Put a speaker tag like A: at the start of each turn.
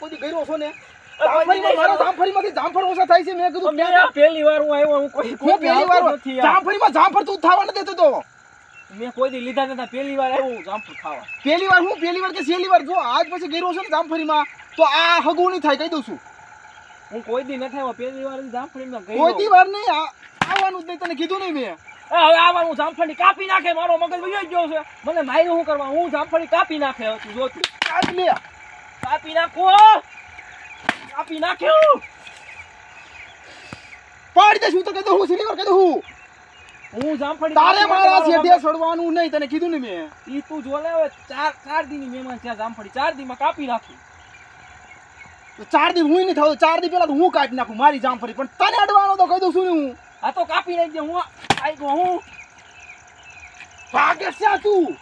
A: કોઈ દી ગયો છો ને? જામફળીમાંથી જામફળ ઓછા થાય છે. મેં કીધું
B: મેં આ પહેલી વાર હું આવ્યો હું કોઈ કોઈ
A: પહેલી વાર
B: નથી
A: જામફળીમાં જામફળ તું થવા નથી દેતો તો.
B: મેં કોઈ દી લીધા નતા. પહેલી વાર આવ્યો જામફળ ખાવા.
A: પહેલી વાર હું પહેલી વાર કે છેલ્લી વાર. જો આજ પછી ગયો છો ને જામફળીમાં તો આ હગું નહીં થાય કહી દઉં છું.
B: હું કોઈ દી નથી આવ્યો. પહેલી વાર જામફળીમાં ગયો
A: કોઈ દી વાર નહીં. આવવાનું જ નહીં તને કીધું નહીં મેં.
B: હવે આવા જામફળી કાપી નાખે. મારો મગજ વયો ગયો છે. મને માયરું શું કરવા? હું જામફળી કાપી નાખે હવે તું જોતું કાપી નાખો કાપી નાખ્યું.
A: પાડી દે શું તો કહી હું સિલિવર વાર કહી હું.
B: હું જામફળી
A: તારે મારા
B: મગજ-
A: સડવાનું નહીં તને કીધું ને મેં.
B: ઈ તું જોલે હવે ચાર ચાર દીની મહેમાન છે જામફળી ચાર દીમાં કાપી નાખી.
A: ચાર દી હું નહીં થાવ ચાર દી પેલા તો હું કાઢી નાખું મારી જામફળી પણ તને અડવાનો તો કહી દઉં છું ને હું.
B: આ તો કાપી નાખજે હું આઈ ગયો હું.
A: ભાગે છે તું.